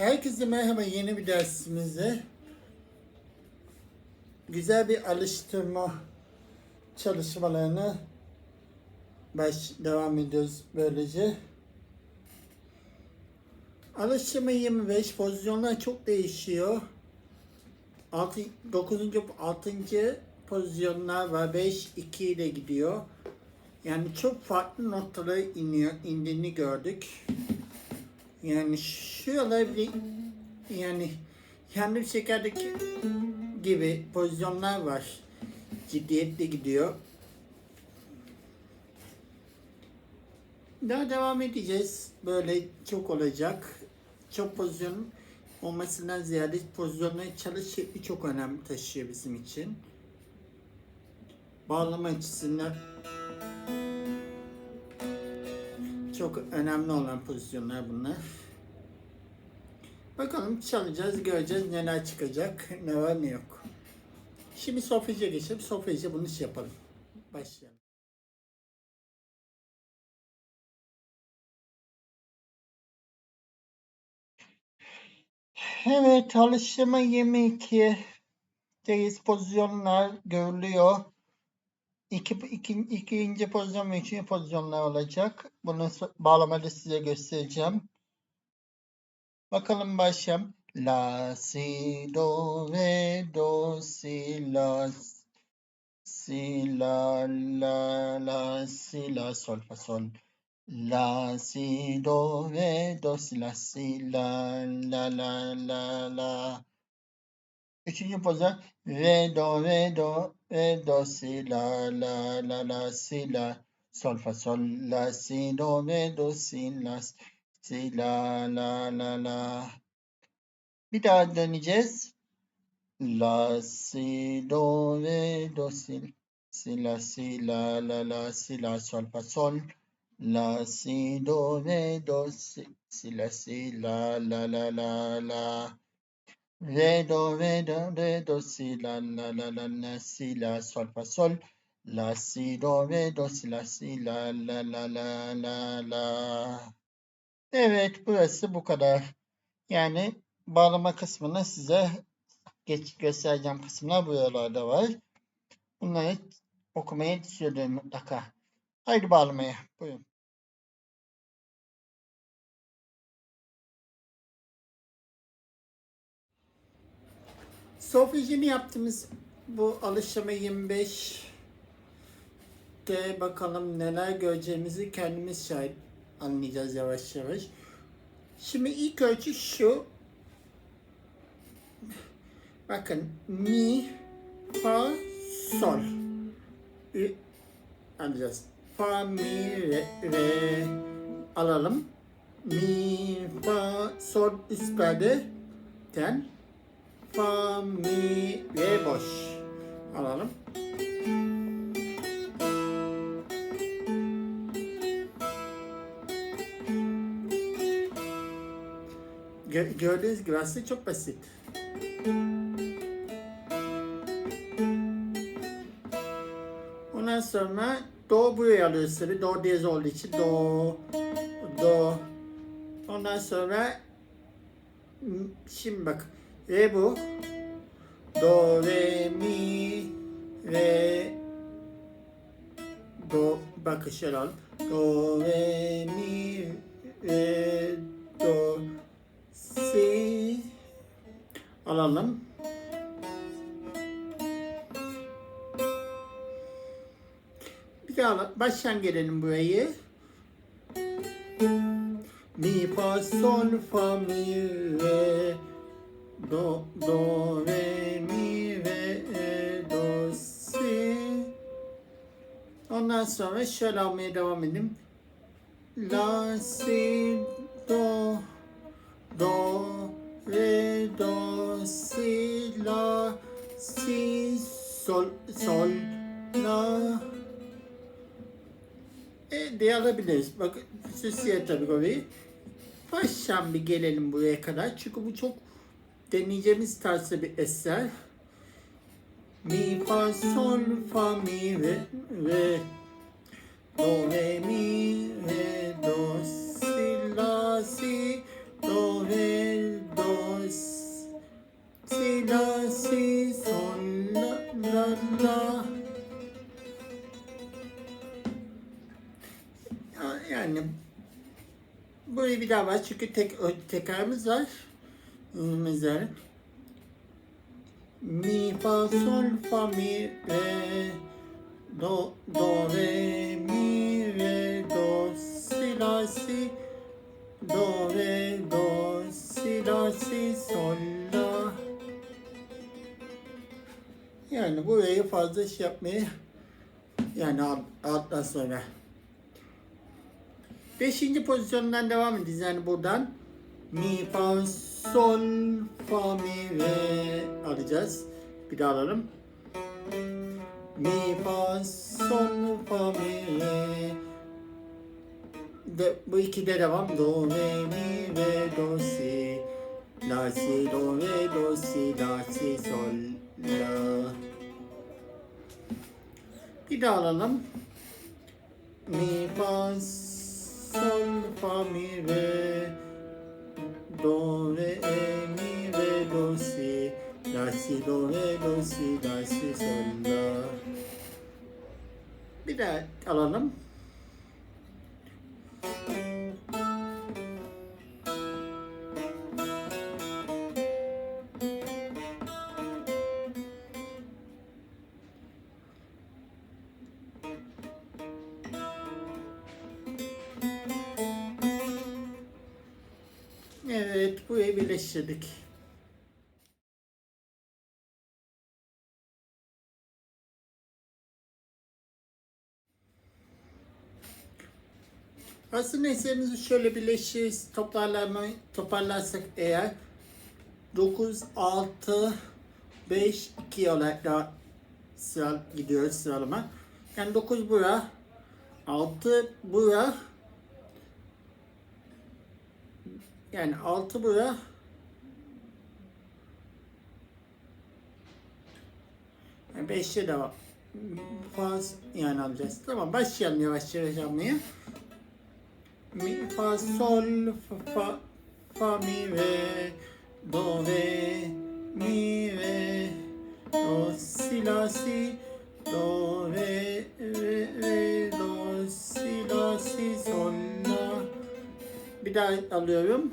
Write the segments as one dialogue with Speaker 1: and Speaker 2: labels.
Speaker 1: Herkese merhaba yeni bir dersimizde. Güzel bir alıştırma çalışmalarına baş devam ediyoruz böylece. Alıştırma 25 pozisyonlar çok değişiyor. 6 9. 6. pozisyonlar var. 5 2 ile gidiyor. Yani çok farklı noktalara iniyor, indiğini gördük. Yani şuralar bir yani kendi şekerdeki gibi pozisyonlar var. Ciddiyetle gidiyor. Daha devam edeceğiz. Böyle çok olacak. Çok pozisyon olmasından ziyade pozisyonların çalış çok önem taşıyor bizim için. Bağlama açısından çok önemli olan pozisyonlar bunlar. Bakalım çalacağız, göreceğiz neler çıkacak, ne var ne yok. Şimdi solfeje geçelim. Solfeje bunu şey yapalım. Başlayalım. Evet, alıştırma 22 deyiz pozisyonlar görülüyor. İki, iki, ikinci pozisyon ve üçüncü pozisyonlar olacak. Bunu bağlamada size göstereceğim. Bakalım başlayalım. La, si, do, re, do, si, la, si, la, la, la, si, la, sol, fa, sol. La, si, do, re, do, si, la, si, la, la, la, la, la. Üçüncü pozisyon. Re, do, re, do, re, do, si, la, la, la, la, si, la, sol, fa, sol, la, si, do, re, do, si, la, si, la, la, la, la. Bir daha döneceğiz. La, si, do, re, do, si, si, la, si, la, la, la, si, la, sol, fa, sol. La, si, do, re, do, si, si, la, si, la, la, la, la, la. Re, do, re, do, re, do, si, la, la, la, la, la, si, la, sol, fa, sol. La, si, do, re, do, si, la, si, la, la, la, la, la, la. Evet, burası bu kadar. Yani bağlama kısmını size geç göstereceğim kısımlar buralarda var. Bunları okumaya düşünüyorum mutlaka. Haydi bağlamaya. Buyurun. Solfejini yaptığımız bu alıştırma 25 de bakalım neler göreceğimizi kendimiz şahit anlayacağız yavaş yavaş. Şimdi ilk ölçü şu. Bakın mi, fa, sol. Ü, alacağız. Fa, mi, re, re alalım. Mi, fa, sol üst perde tel. Fa, mi, re boş. Alalım. Gö- gördüğünüz gibi aslında çok basit. Ondan sonra do buraya alıyoruz tabi. Do diyez olduğu için do, do.
Speaker 2: Ondan sonra şimdi bak re bu. Do, re, mi, re, do. Bakın şöyle alalım. Do, re, mi, re, do, si. Alalım. Bir daha al- baştan gelelim burayı. Mi fa sol fa mi re do do re mi re e, do si Ondan sonra şöyle almaya devam edelim. La si do do re do si la si sol sol la e, diye alabiliriz. Bak süsliye tabii orayı. Baştan bir gelelim buraya kadar. Çünkü bu çok deneyeceğimiz tarzda bir eser. Mi fa sol fa mi re re do re mi re do si la si do re do si la si sol la la la Ya- Yani burayı bir daha var çünkü tek tekrarımız var. Mesela mi fa sol fa mi re do do re mi re do si la si do re do si la si sol la. Yani burayı fazla şey yapmayı yani alt- alttan sonra. Beşinci pozisyondan devam edeceğiz. Yani buradan. Mi, fa, sol, fa, mi, re alacağız. Bir daha alalım. Mi, fa, sol, fa, mi, re. De, bu ikide devam. Do, re, mi, re, do, si. La, si, do, re, do, si, la, si, sol, la. Bir daha alalım. Mi, fa, sol, fa, mi, re, do, re, e, mi, re, do, si, la, si, do, re, do, si, la, si, sol, la. Bir daha alalım. Burayı birleştirdik. Aslında eserimizi şöyle birleştiririz, toparlama, toparlarsak eğer 9, 6, 5, 2 olarak da sıra gidiyoruz sıralama. Yani 9 bura, 6 bura, yani 6 bura, yani 5'te de. Faz yani alacağız. Tamam başlayalım yavaş yavaş almaya. Mi, fa, sol, fa, fa, mi, re, do, re, mi, re, do, si, la, si, do, re, re, re, do, si, la, si, sol, la. Bir daha alıyorum.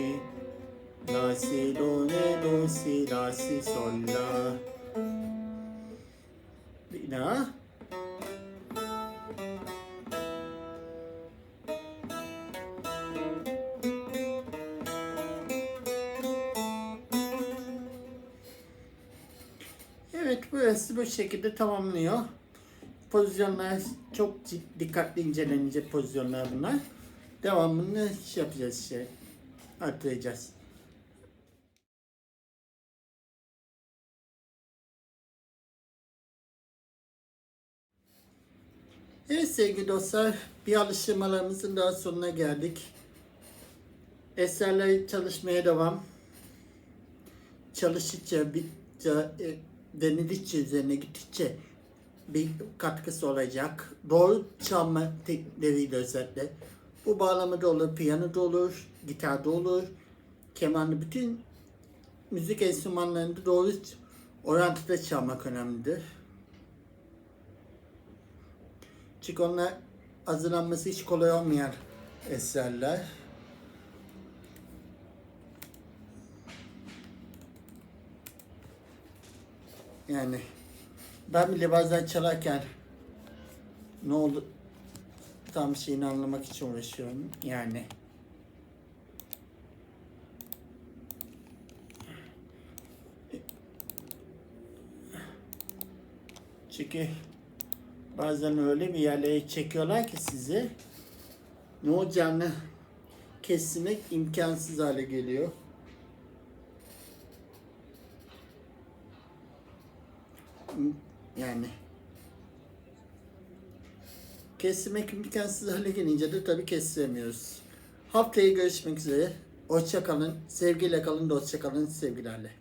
Speaker 2: la, si, do, re, do, si, la, si, sol, la. Bir daha. Evet burası bu şekilde tamamlıyor. Pozisyonlar çok dikkatli incelenecek pozisyonlar bunlar. Devamını şey yapacağız işte. Artıracağız. Evet sevgili dostlar, bir alıştırmalarımızın daha sonuna geldik. Eserleri çalışmaya devam. Çalıştıkça, bir, e, denedikçe, üzerine gittikçe bir katkısı olacak. Doğru çalma teknikleriyle özellikle. Bu bağlamada olur, piyano da olur, gitar da olur, kemanlı bütün müzik enstrümanlarında doğru orantıda çalmak önemlidir. Çünkü onlar hazırlanması hiç kolay olmayan eserler. Yani ben bile bazen çalarken ne oldu tam şeyini anlamak için uğraşıyorum yani. Çünkü bazen öyle bir yerlere çekiyorlar ki sizi ne olacağını kesmek imkansız hale geliyor. Yani kesmek imkansız hale gelince de tabii kestiremiyoruz. Haftaya görüşmek üzere. Hoşça kalın. Sevgiyle kalın, dostça kalın, sevgilerle.